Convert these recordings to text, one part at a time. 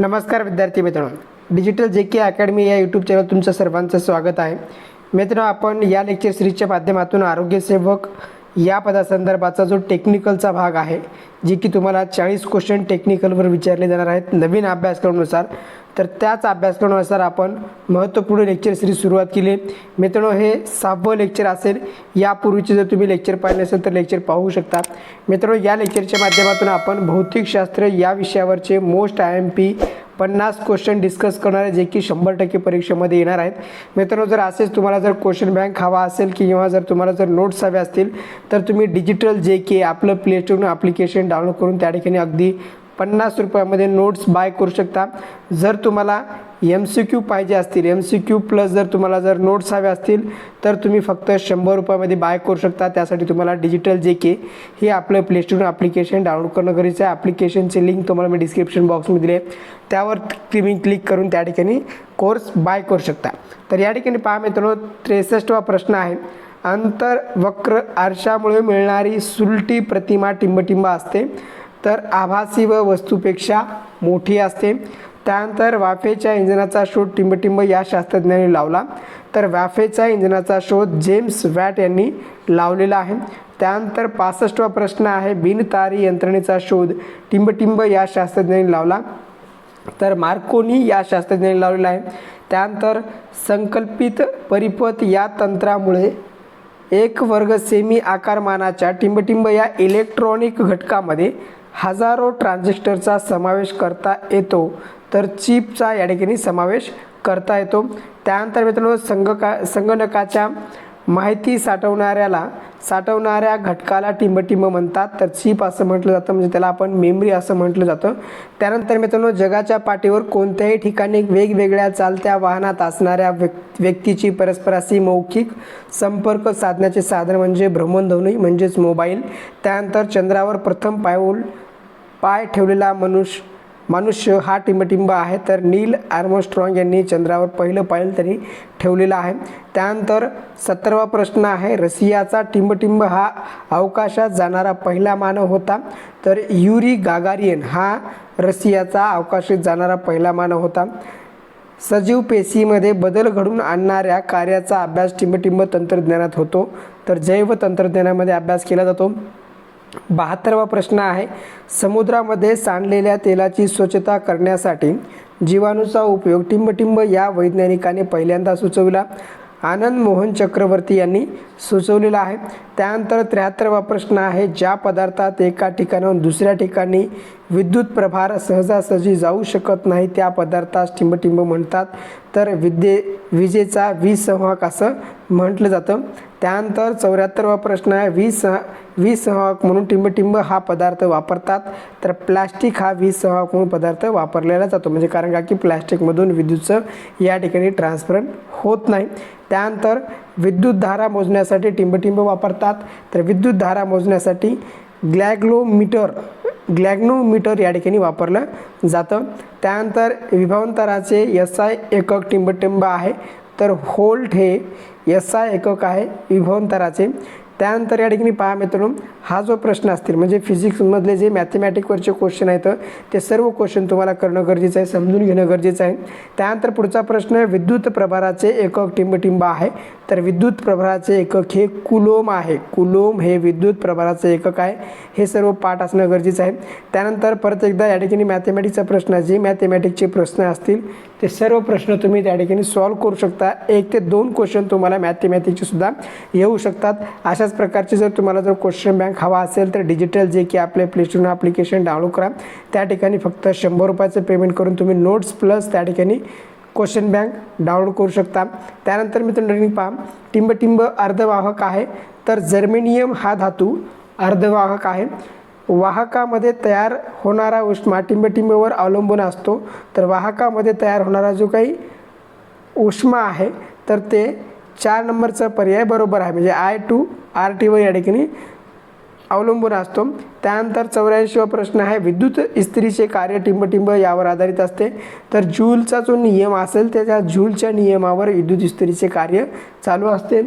नमस्कार विद्यार्थी मित्रांनो. डिजिटल जे के अकॅडमी या यूट्यूब चॅनल तुमचं सर्वांचं स्वागत आहे. मित्रांनो आपण या लेक्चर सिरीजच्या माध्यमातून आरोग्यसेवक या पदासंदर्भाचा जो टेक्निकलचा भाग आहे जे की तुम्हाला चाळीस क्वेश्चन टेक्निकलवर विचारले जाणार आहेत नवीन अभ्यासक्रमानुसार तर त्याच अभ्यासक्रमानुसार आपण महत्त्वपूर्ण लेक्चर सिरीज सुरुवात केली. मित्रांनो हे सहावं लेक्चर असेल. यापूर्वीचे जर तुम्ही लेक्चर पाहिले असेल तर लेक्चर पाहू शकता. मित्रांनो या लेक्चरच्या माध्यमातून आपण भौतिकशास्त्र या विषयावरचे मोस्ट आय एम पी पन्नास क्वेश्चन डिस्कस करणार आहे जे की शंभर टक्के परीक्षेमध्ये येणार आहेत. मित्रांनो जर असेच तुम्हाला जर क्वेश्चन बँक हवा असेल किंवा जर तुम्हाला जर नोट्स हवे असतील तर तुम्ही डिजिटल जे के आपलं प्ले स्टोरवरून ॲप्लिकेशन डाउनलोड करून त्या ठिकाणी अगदी पन्नास रुपयामध्ये नोट्स बाय करू शकता. जर तुम्हाला एम सी क्यू पाहिजे असतील. एम सी क्यू प्लस जर तुम्हाला जर नोट्स हवे असतील तर तुम्ही फक्त शंभर रुपयामध्ये बाय करू शकता. त्यासाठी तुम्हाला डिजिटल जे के हे आपलं प्ले स्टोर ॲप्लिकेशन डाउनलोड करणं गरजेचं आहे. ॲप्लिकेशनचे लिंक तुम्हाला मी डिस्क्रिप्शन बॉक्समध्ये दिले आहे. त्यावर तुम्ही क्लिक करून त्या ठिकाणी कोर्स बाय करू शकता. तर या ठिकाणी पहा मित्रांनो त्रेसष्टवा प्रश्न आहे. अंतर्वक्र आरशामुळे मिळणारी सुलटी प्रतिमा टिंबटिंब असते. तर आभासी व वस्तूपेक्षा मोठी असते. त्यानंतर वाफेच्या इंजिनाचा शोध टिंबटिंब या शास्त्रज्ञांनी लावला. तर वाफेच्या इंजिनाचा शोध जेम्स वॅट यांनी लावलेला आहे. त्यानंतर पासष्टवा प्रश्न आहे. बिनतारी यंत्रणेचा शोध टिंबटिंब या शास्त्रज्ञांनी लावला. तर मार्कोनी या शास्त्रज्ञांनी लावलेला आहे. त्यानंतर संकल्पित परिपथ या तंत्रामुळे एक वर्ग सेमी आकारमानाच्या टिंबटिंब या इलेक्ट्रॉनिक घटकामध्ये हजारो ट्रान्झिस्टरचा समावेश करता येतो. तर चीपचा या ठिकाणी समावेश करता येतो. त्यानंतर मित्रांनो संगका संगणकाच्या माहिती साठवणाऱ्याला साठवणाऱ्या घटकाला टिंबटिंब म्हणतात. तर चीप असं म्हटलं जातं म्हणजे त्याला आपण मेमरी असं म्हटलं जातं. त्यानंतर मित्रांनो जगाच्या पाठीवर कोणत्याही ठिकाणी वेगवेगळ्या चालत्या वाहनात असणाऱ्या व्यक् व्यक्तीची परस्पराशी मौखिक संपर्क साधण्याचे साधन म्हणजे भ्रमणध्वनी म्हणजेच मोबाईल. त्यानंतर चंद्रावर प्रथम पाऊल पाय ठेवलेला मनुष्य मनुष्य हा टिंबटिंब आहे तर नील आर्मस्ट्रॉंग यांनी चंद्रावर पहिलं पाऊल तरी ठेवलेलं आहे. त्यानंतर सत्तरवा प्रश्न आहे रशियाचा टिंबटिंब हा अवकाशात जाणारा पहिला मानव होता तर युरी गागारियन हा रशियाचा अवकाशात जाणारा पहिला मानव होता. सजीव पेशीमध्ये बदल घडून आणणाऱ्या कार्याचा अभ्यास टिंबटिंब तंत्रज्ञानात होतो तर जैव तंत्रज्ञानामध्ये अभ्यास केला जातो. बहात्तरवा प्रश्न आहे. समुद्रामध्ये सांडलेल्या तेलाची स्वच्छता करण्यासाठी जीवाणूचा उपयोग टिंबटिंब या वैज्ञानिकाने पहिल्यांदा सुचविला. आनंद मोहन चक्रवर्ती यांनी सुचवलेला आहे. त्यानंतर त्र्याहत्तरवा प्रश्न आहे. ज्या पदार्थात एका ठिकाणाहून दुसऱ्या ठिकाणी विद्युत प्रभार सहजासहजी जाऊ शकत नाही त्या पदार्थास टिंबटिंब म्हणतात. तर विद्ये विजेचा विसंवाहक असं म्हटलं जातं. त्यानंतर चौऱ्याहत्तरवा प्रश्न आहे वीस विसंवाहक म्हणून टिंबटिंब हा पदार्थ वापरतात. तर प्लॅस्टिक हा विसंवाहक म्हणून पदार्थ वापरलेला जातो. म्हणजे कारण का की प्लॅस्टिकमधून विद्युतचं या ठिकाणी ट्रान्सफर होत नाही. त्यानंतर विद्युत धारा मोजण्यासाठी टिंबटिंब वापरतात. तर विद्युत धारा मोजण्यासाठी ग्लॅग्लोमीटर ग्लॅग्नोमीटर या ठिकाणी वापरलं जातं. त्यानंतर विभावंतराचे एस आय एकक टिंबटिंब आहे. तर होल्ट हे एस आय एकक आहे विभवंतराचे. त्यानंतर या ठिकाणी पहा मित्रांनो हा जो प्रश्न असतील म्हणजे फिजिक्समधले जे मॅथमॅटिकवरचे क्वेश्चन आहेत ते सर्व क्वेश्चन तुम्हाला करणं गरजेचं आहे समजून घेणं गरजेचं आहे. त्यानंतर पुढचा प्रश्न विद्युत प्रभाराचे एकक टिंबटिंब आहे. तर विद्युत प्रभाराचे एकक हे कुलोम आहे. कुलोम हे विद्युत प्रभाराचे एकक आहे. हे सर्व पाठ असणं गरजेचं आहे. त्यानंतर परत एकदा या ठिकाणी मॅथमॅटिकचा प्रश्न जे मॅथमॅटिकचे प्रश्न असतील ते सर्व प्रश्न तुम्ही त्या ठिकाणी सॉल्व करू शकता. एक ते दोन क्वेश्चन तुम्हाला मॅथमॅटिकचे सुद्धा येऊ शकतात. अशाच प्रकारचे जर तुम्हाला जर क्वेश्चन बँक हवा असेल तर डिजिटल जे की आपले प्लेस्टोर ॲप्लिकेशन डाउनलोड करा. त्या ठिकाणी फक्त शंभर रुपयाचं पेमेंट करून तुम्ही नोट्स प्लस त्या ठिकाणी क्वेश्चन बँक डाउनलोड करू शकता. त्यानंतर मित्रांनो पहा टिंबटिंब अर्धवाहक आहे. तर जर्मेनियम हा धातू अर्धवाहक आहे. वाहकामध्ये तयार होणारा उष्मा टिंबटिंबेवर अवलंबून असतो. तर वाहकामध्ये तयार होणारा जो काही उष्मा आहे तर ते चार नंबरचा पर्याय बरोबर आहे. म्हणजे आय टू आर टीवर या ठिकाणी अवलंबून असतो. त्यानंतर चौऱ्याऐंशीवा प्रश्न आहे विद्युत इस्त्रीचे कार्य टिंबटिंब यावर आधारित असते. तर जूलचा जो नियम असेल त्याच्या जूलच्या नियमावर विद्युत इस्त्रीचे कार्य चालू असते.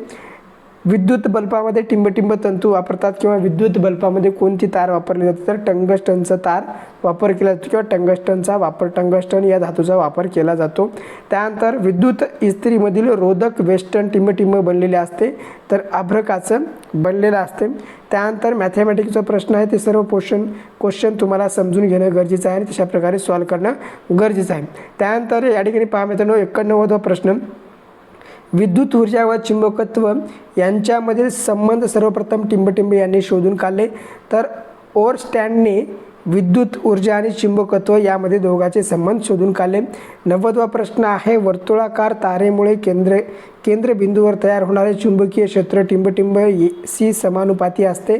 विद्युत बल्बामध्ये टिंबटिंब तंतू वापरतात किंवा विद्युत बल्बामध्ये कोणती तार वापरली जाते? तर टंगस्टनचा तार वापर केला जातो किंवा टंगस्टनचा वापर टंगस्टन या धातूचा वापर केला जातो. त्यानंतर विद्युत इस्त्रीमधील रोधक वेस्टर्न टिंबटिंब बनलेले असते तर अभ्रकाचं बनलेलं असते. त्यानंतर मॅथमॅटिक्सचा प्रश्न आहे ते सर्व पोषण क्वेश्चन तुम्हाला समजून घेणं गरजेचं आहे आणि तशा प्रकारे सॉल्व्ह करणं गरजेचं आहे. त्यानंतर या ठिकाणी पहा मित्रांनो एकोणनव्वदवा प्रश्न. विद्युत ऊर्जा व चुंबकत्व यांच्यामधील संबंध सर्वप्रथम टिंबटिंब यांनी शोधून काढले. तर ओरस्टँडने विद्युत ऊर्जा आणि चुंबकत्व यामध्ये दोघांचे संबंध शोधून काढले. नव्वदवा प्रश्न आहे वर्तुळाकार तारेमुळे केंद्र केंद्रबिंदूवर तयार होणारे चुंबकीय क्षेत्र टिंबटिंब सी समानुपाती असते.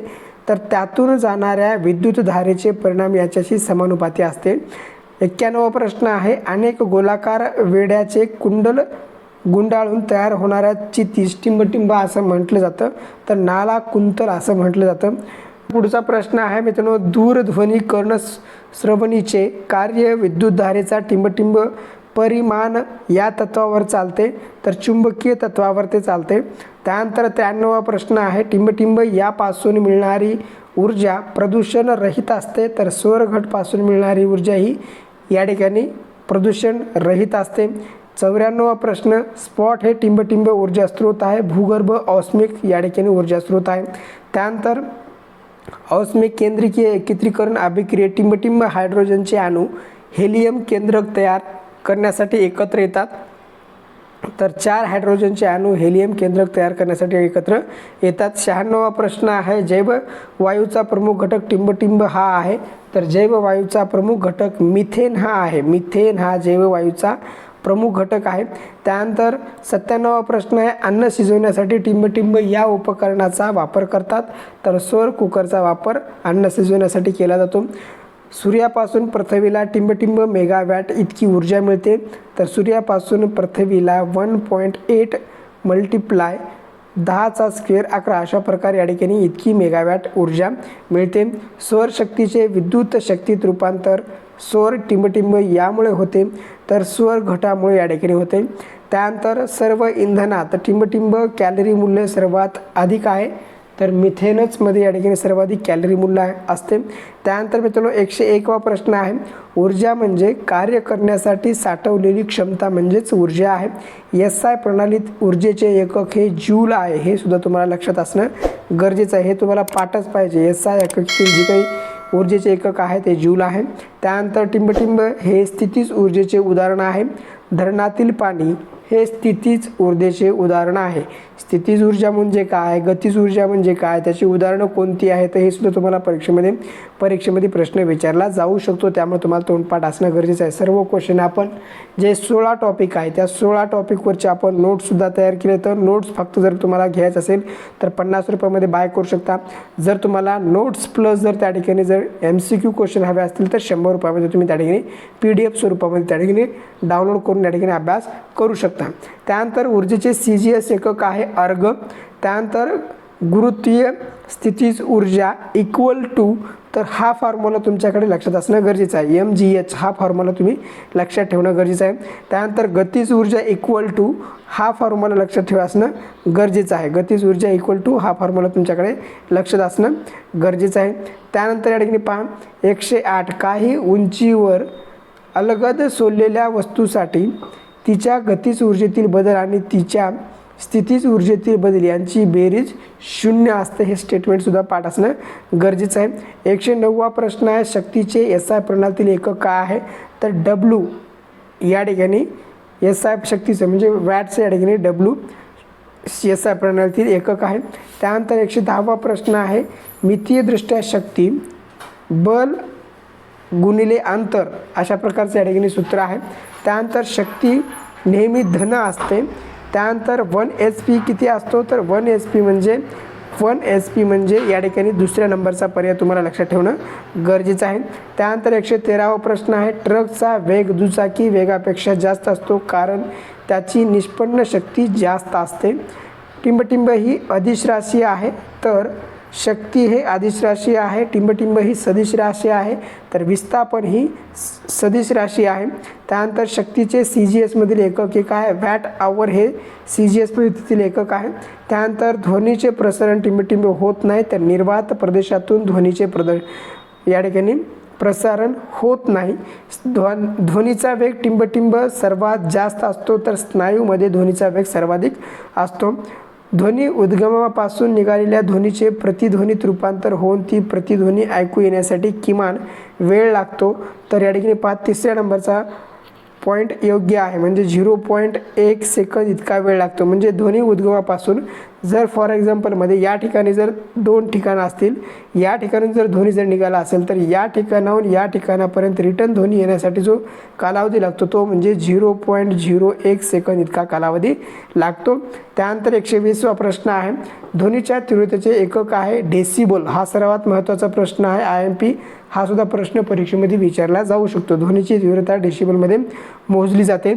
तर त्यातून जाणाऱ्या विद्युत धारेचे परिणाम याच्याशी समानुपाती असते. एक्क्याण्णव प्रश्न आहे अनेक गोलाकार वेड्याचे कुंडल गुंडाळून तयार होणाऱ्या चितीस टिंबटिंबा असं म्हटलं जातं. तर नाला कुंतल असं म्हटलं जातं. पुढचा प्रश्न आहे मित्रांनो दूरध्वनी कर्ण श्रवणीचे कार्य विद्युतधारेचा टिंबटिंब परिमाण या तत्वावर चालते तर चुंबकीय तत्वावर ते चालते. त्यानंतर त्र्याण्णवा प्रश्न आहे टिंबटिंब यापासून मिळणारी ऊर्जा प्रदूषण रहित असते तर सौरघटपासून मिळणारी ऊर्जा ही या ठिकाणी प्रदूषण रहित असते. चौऱ्याण्णवा प्रश्न स्पॉट हे टिंबटिंब ऊर्जा स्रोत आहे भूगर्भ औस्मिक या ठिकाणी ऊर्जा स्रोत आहे. त्यानंतर औष्मिक केंद्रिकीय एकत्रीकरण अभिक्रिये टिंबटिंब हायड्रोजनचे अणू हेलियम केंद्रक तयार करण्यासाठी एकत्र येतात. तर चार हायड्रोजनचे अणू हेलियम केंद्रक तयार करण्यासाठी एकत्र येतात. शहाण्णवा प्रश्न आहे जैव वायूचा प्रमुख घटक टिंबटिंब हा आहे. तर जैववायूचा प्रमुख घटक मिथेन हा आहे. मिथेन हा जैववायूचा प्रमुख घटक आहे त्यानंतर सत्त्याण्णवा प्रश्न आहे अन्न शिजवण्यासाठी टिंबटिंब या उपकरणाचा वापर करतात. तर सौर कुकरचा वापर अन्न शिजवण्यासाठी केला जातो. सूर्यापासून पृथ्वीला टिंबटिंब मेगावॅट इतकी ऊर्जा मिळते. तर सूर्यापासून पृथ्वीला वन पॉईंट एट मल्टिप्लाय दहाचा स्क्वेअर अकरा अशा प्रकारे या ठिकाणी इतकी मेगावॅट ऊर्जा मिळते. सौरशक्तीचे विद्युत शक्तीत रूपांतर स्वर टिंबटिंब यामुळे होते तर स्वर घटामुळे या ठिकाणी होते. त्यानंतर सर्व इंधनात टिंबटिंब कॅलरी मूल्य सर्वात अधिक आहे तर मिथेनचमध्ये या ठिकाणी सर्वाधिक कॅलरी मूल्य आहे असते. त्यानंतर मित्रांनो एकशे एकवा प्रश्न आहे ऊर्जा म्हणजे कार्य करण्यासाठी साठवलेली क्षमता म्हणजेच ऊर्जा आहे. एस आय प्रणालीत ऊर्जेचे एकक हे ज्यूल आहे हे सुद्धा तुम्हाला लक्षात असणं गरजेचं आहे. हे तुम्हाला पाठच पाहिजे. एस आय एकक जी काही ऊर्जेचे एकक आहे ते जूल आहे. त्यानंतर टिंबटिंब हे स्थितीज ऊर्जेचे उदाहरण आहे. धरणातील पाणी हे स्थितीज ऊर्जेचे उदाहरण आहे. स्थितीज ऊर्जा म्हणजे काय? गतीज ऊर्जा म्हणजे काय? त्याची उदाहरणं कोणती आहेत? हे सुद्धा तुम्हाला परीक्षेमध्ये परीक्षेमध्ये प्रश्न विचारला जाऊ शकतो. त्यामुळे तुम्हाला तोंडपाठ असणं गरजेचं आहे. सर्व क्वेश्चन आपण जे सोळा टॉपिक आहे त्या सोळा टॉपिकवरचे आपण नोट्ससुद्धा तयार केले तर नोट्स फक्त जर तुम्हाला घ्यायचं असेल तर पन्नास रुपयामध्ये बाय करू शकता. जर तुम्हाला नोट्स प्लस जर त्या ठिकाणी जर एम सी क्यू क्वेश्चन हवे असतील तर शंभर रुपयामध्ये तुम्ही त्या ठिकाणी पी डी एफ स्वरूपामध्ये त्या ठिकाणी डाउनलोड करून त्या ठिकाणी अभ्यास करू शकता. त्यानंतर ऊर्जेचे सी जी एस एकक आहे अर्ग. त्यानंतर गुरुत्वीय स्थितीज ऊर्जा इक्वल टू तर हा फॉर्म्युला तुमच्याकडे लक्षात असणं गरजेचं आहे. एम जी एच हा फॉर्म्युला तुम्ही लक्षात ठेवणं गरजेचं आहे. त्यानंतर गतीज ऊर्जा इक्वल टू हा फॉर्म्युला लक्षात ठेवा असणं गरजेचं आहे. गतीज ऊर्जा इक्वल टू हा फॉर्म्युला तुमच्याकडे लक्षात असणं गरजेचं आहे. त्यानंतर या ठिकाणी पहा एकशे आठ. काही उंचीवर अलगद सोडलेल्या वस्तूसाठी तिच्या गतीस ऊर्जेतील बदल आणि तिच्या स्थितीच ऊर्जेतील बदल यांची बेरीज शून्य असते हे स्टेटमेंटसुद्धा पाठ असणं गरजेचं आहे. एकशे नववा प्रश्न आहे शक्तीचे एस आय प्रणालीतील एकक काय आहे? तर डब्ल्यू या ठिकाणी एस आय शक्तीचं म्हणजे वॅटचं या ठिकाणी डब्ल्यू एस आय प्रणालीतील एकक आहे. त्यानंतर एकशे दहावा प्रश्न आहे मितीयदृष्ट्या शक्ती बल गुणिले अंतर अशा प्रकारचं या ठिकाणी सूत्र आहे. त्यानंतर शक्ती नेहमी धन असते. त्यानंतर वन एच पी किती असतो? तर वन एच पी म्हणजे वन एच पी म्हणजे या ठिकाणी दुसऱ्या नंबरचा पर्याय तुम्हाला लक्षात ठेवणं गरजेचं आहे. त्यानंतर एकशे तेरावा प्रश्न आहे. ट्रकचा वेग दुचाकी वेगापेक्षा जास्त असतो कारण त्याची निष्पन्न शक्ती जास्त असते. टिंबटिंब ही अधिश राशी आहे. तर शक्ती हे आदिश राशी आहे टिंबटिंब ही सदिश राशी आहे तर विस्थापन ही स- सदिश राशी आहे. त्यानंतर शक्तीचे सी जी एसमधील एकक एक आहे वॅट आवर हे सी जी एस पद्धतीतील एकक आहे. त्यानंतर ध्वनीचे प्रसारण टिंबटिंब होत नाही तर निर्वात प्रदेशातून ध्वनीचे प्रद या ठिकाणी प्रसारण होत नाही. ध्वन ध्वनीचा वेग टिंबटिंब सर्वात जास्त असतो तर स्नायूमध्ये ध्वनीचा वेग सर्वाधिक असतो. ध्वनी उद्गमापासून निघालेल्या ध्वनीचे प्रतिध्वनीत रूपांतर होऊन ती प्रतिध्वनी ऐकू येण्यासाठी किमान वेळ लागतो. तर या ठिकाणी पाच तिसऱ्या नंबरचा पॉईंट योग्य आहे. म्हणजे झिरो पॉईंट एक सेकंद इतका वेळ लागतो. म्हणजे ध्वनी उद्गमापासून जर फॉर एक्झाम्पलमध्ये या ठिकाणी जर दोन ठिकाणं असतील या ठिकाणी जर ध्वनी जर निघाला असेल तर या ठिकाणाहून या ठिकाणापर्यंत रिटर्न ध्वनी येण्यासाठी जो कालावधी लागतो तो म्हणजे झिरो पॉईंट झिरो एक सेकंद इतका कालावधी लागतो. त्यानंतर एकशे वीसवा प्रश्न आहे. ध्वनीच्या तीव्रतेचे एकक आहे डेसिबल हा सर्वात महत्त्वाचा प्रश्न आहे. आय एम पी हा सुद्धा प्रश्न परीक्षेमध्ये विचारला जाऊ शकतो. ध्वनीची तीव्रता डेसिबलमध्ये मोजली जाते.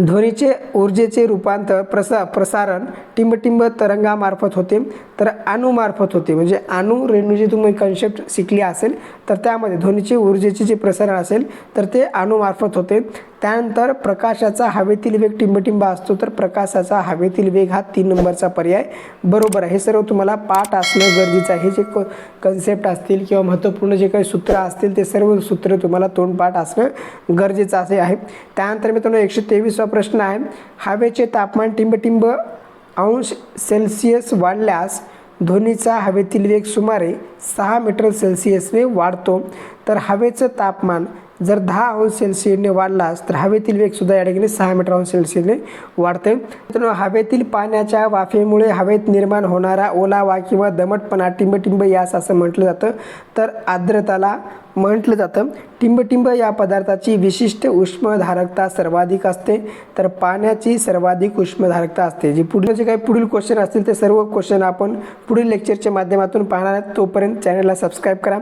ध्वनीचे ऊर्जेचे रूपांतर प्रसा प्रसारण टिंबटिंब तरंगामार्फत होते. तर अणुमार्फत होते. म्हणजे अणु रेणूची तुम्ही कन्सेप्ट शिकली असेल तर त्यामध्ये ध्वनीचे ऊर्जेचे जे प्रसारण असेल तर ते अणुमार्फत होते. त्यानंतर प्रकाशाचा हवेतील वेग टिंबटिंब असतो तर प्रकाशाचा हवेतील वेग हा तीन नंबरचा पर्याय. बरोबर आहे. हे सर्व तुम्हाला पाठ असणं गरजेचं आहे. हे जे क कन्सेप्ट असतील किंवा महत्त्वपूर्ण जे काही सूत्र असतील ते सर्व सूत्र तुम्हाला तोंडपाठ असणं गरजेचं असे आहे. त्यानंतर मित्रांनो एकशे तेवीसवा प्रश्न आहे. हवेचे तापमान टिंबटिंब अंश सेल्सिअस वाढल्यास ध्वनीचा हवेतील वेग सुमारे सहा मीटर सेल्सिअसने वाढतो. तर हवेचं तापमान जर दहा अंश सेल्सिअसने वाढलास तर हवेतील वेगसुद्धा या ठिकाणी सहा मीटर अंश सेल्सिअसने वाढते मित्रांनो हवेतील पाण्याच्या वाफेमुळे हवेत निर्माण होणारा ओलावा किंवा दमटपणा टिंबटिंब यास असं म्हटलं जातं. तर आर्द्रताला म्हटलं जातं. टिंबटिंब या पदार्थाची विशिष्ट उष्मधारकता सर्वाधिक असते. तर पाण्याची सर्वाधिक उष्मधारकता असते. जे पुढील जे काही पुढील क्वेश्चन असतील ते सर्व क्वेश्चन आपण पुढील लेक्चरच्या माध्यमातून पाहणार आहेत. तोपर्यंत चॅनलला सबस्क्राईब करा.